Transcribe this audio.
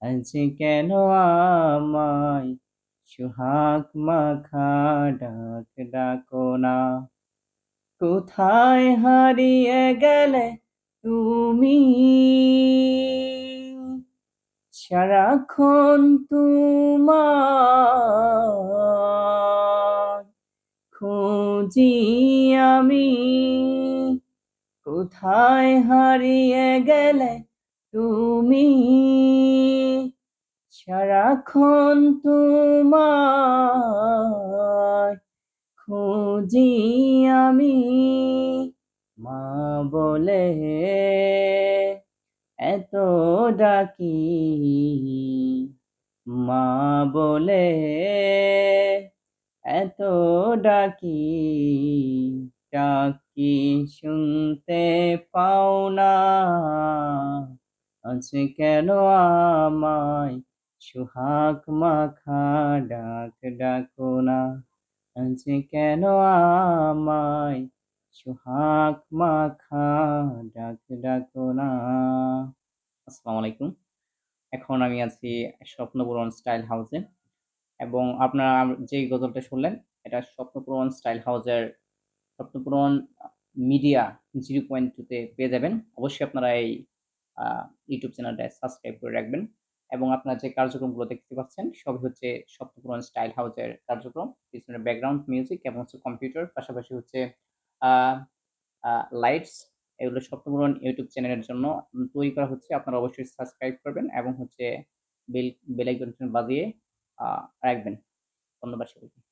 আজ কেন আমায় সুহাগ মাখা ডাক ডাকো না? কোথায় হারিয়ে গেলে তুমি? সারাক্ষণ তোমার খুঁজি আমি। কোথায় হারিয়ে গেলে তুমি? সারাক্ষণ তোমার খুঁজি আমি মা বলে। এত ডাকি মা বলে। এত ডাকি ডাকি শুনতে পাও না, আজ কেন আমায় সুহাগ মাখা ডাক ডাকো না, আজ কেন আমায় সুহাগ মাখা ডাক ডাকো না? আসসালামু আলাইকুম। এখন আমি আছি স্বপ্নপূরণ স্টাইল হাউসে এবং আপনারা যে গজলটা শুনলেন, এটা স্বপ্নপূরণ স্টাইল হাউসের স্বপ্নপূরণ মিডিয়া জিরো পয়েন্ট টুতে পেয়ে যাবেন। অবশ্যই আপনারা এই ইউটিউব চ্যানেলটা সাবস্ক্রাইব করে রাখবেন। এবং আপনার যে কার্যক্রমগুলো দেখতে পাচ্ছেন, সবই হচ্ছে সপ্তপুরাণ স্টাইল হাউসের কার্যক্রম। পিছনে ব্যাকগ্রাউন্ড মিউজিক এবং হচ্ছে কম্পিউটার পাশাপাশি হচ্ছে লাইটস এগুলো সপ্তপুরাণ ইউটিউব চ্যানেলের জন্য তৈরি করা হচ্ছে। আপনারা অবশ্যই সাবস্ক্রাইব করবেন এবং হচ্ছে বেল বেল আইকন বাজিয়ে রাখবেন। ধন্যবাদ সকলকে